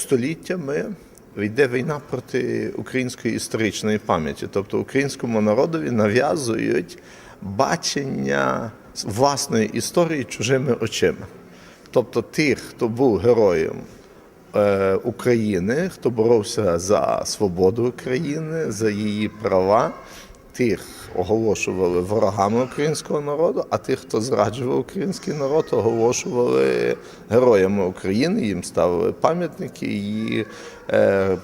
століттями йде війна проти української історичної пам'яті. Тобто українському народові нав'язують бачення власної історії чужими очима. Тобто тих, хто був героєм е, України, хто боровся за свободу України, за її права, тих оголошували ворогами українського народу, а тих, хто зраджував український народ, оголошували героями України, їм ставили пам'ятники, і е,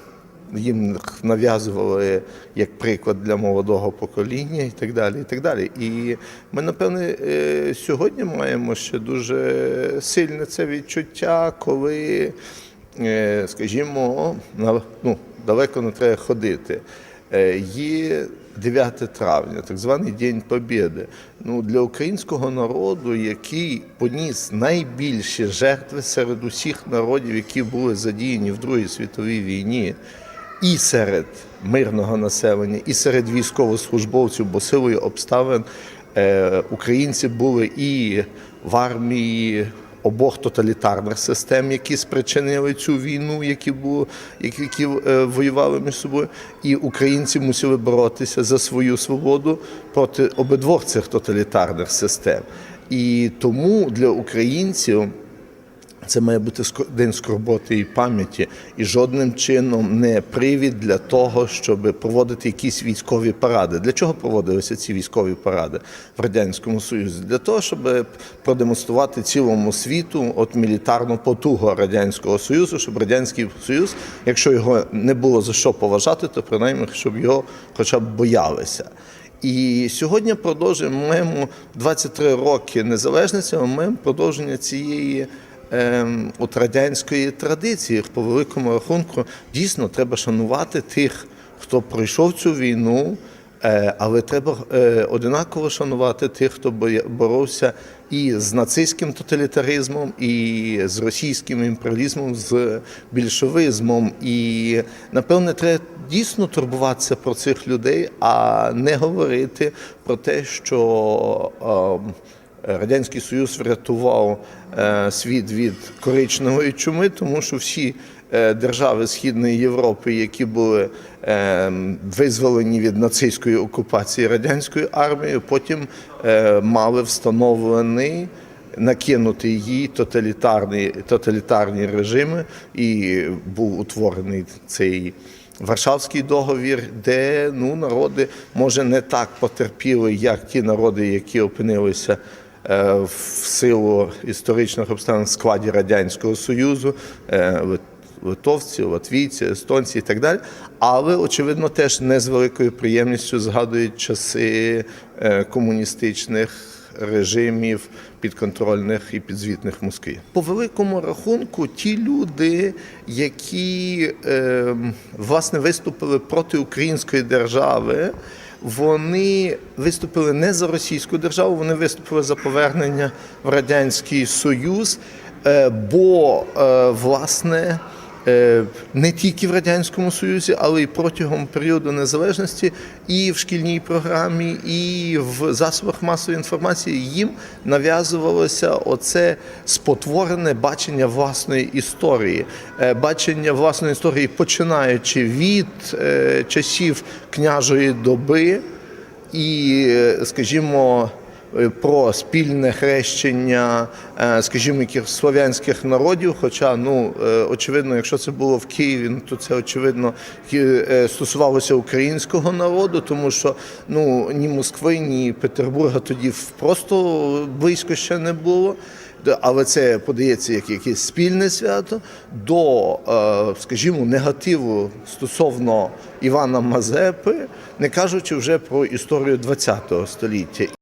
їм нав'язували як приклад для молодого покоління і так далі. І так далі. І ми, напевне, е, сьогодні маємо ще дуже сильне це відчуття, коли, е, скажімо, ну, далеко не треба ходити. Є 9 травня, так званий День Побєди. Ну, для українського народу, який поніс найбільші жертви серед усіх народів, які були задіяні в Другій світовій війні, і серед мирного населення, і серед військовослужбовців, бо силою обставин е, українці були і в армії обох тоталітарних систем, які спричинили цю війну, які які, які е, воювали між собою, і українці мусили боротися за свою свободу проти обидвох цих тоталітарних систем. І тому для українців. Це має бути день скорботи і пам'яті, і жодним чином не привід для того, щоб проводити якісь військові паради. Для чого проводилися ці військові паради в радянському союзі? Для того, щоб продемонструвати цілому світу от мілітарну потугу радянського союзу, щоб радянський союз, якщо його не було за що поважати, то принаймні щоб його хоча б боялися. І сьогодні продовжуємо маємо 23 роки незалежності. Ми маємо продовження цієї от радянської традиції. По великому рахунку дійсно треба шанувати тих, хто пройшов цю війну. Е, Але треба е, одинаково шанувати тих, хто боровся і з нацистським тоталітаризмом, і з російським імперіалізмом, з більшовизмом. І напевне, треба дійсно турбуватися про цих людей, а не говорити про те, що. Е, Радянський Союз врятував е, світ від коричневої чуми, тому що всі е, держави Східної Європи, які були визволені від нацистської окупації радянською армією, потім мали встановлений накинути її тоталітарні, тоталітарні режими, і був утворений цей. Варшавський договір, де ну народи може не так потерпіли, як ті народи, які опинилися в силу історичних обставин в складі радянського союзу, е, литовці, латвійці, естонці і так далі. Але очевидно, теж не з великою приємністю згадують часи е, комуністичних режимів підконтрольних і підзвітних Москві. По великому рахунку, ті люди, які е, власне виступили проти української держави, вони виступили не за російську державу, вони виступили за повернення в радянський союз, е, бо е, власне. Е, не тільки в радянському союзі, але й протягом періоду незалежності, і в шкільній програмі, і в засобах масової інформації їм нав'язувалося оце спотворене бачення власної історії, Е, бачення власної історії, починаючи від е, часів княжої доби і, скажімо, про спільне хрещення, е, скажімо, яких слов'янських народів. Хоча, ну е, очевидно, якщо це було в Києві, ну, то це очевидно е, стосувалося українського народу, тому що ну ні Москви, ні Петербурга тоді просто близько ще не було. Але це подається як якесь спільне свято до, е, скажімо, негативу стосовно Івана Мазепи, не кажучи вже про історію ХХ століття.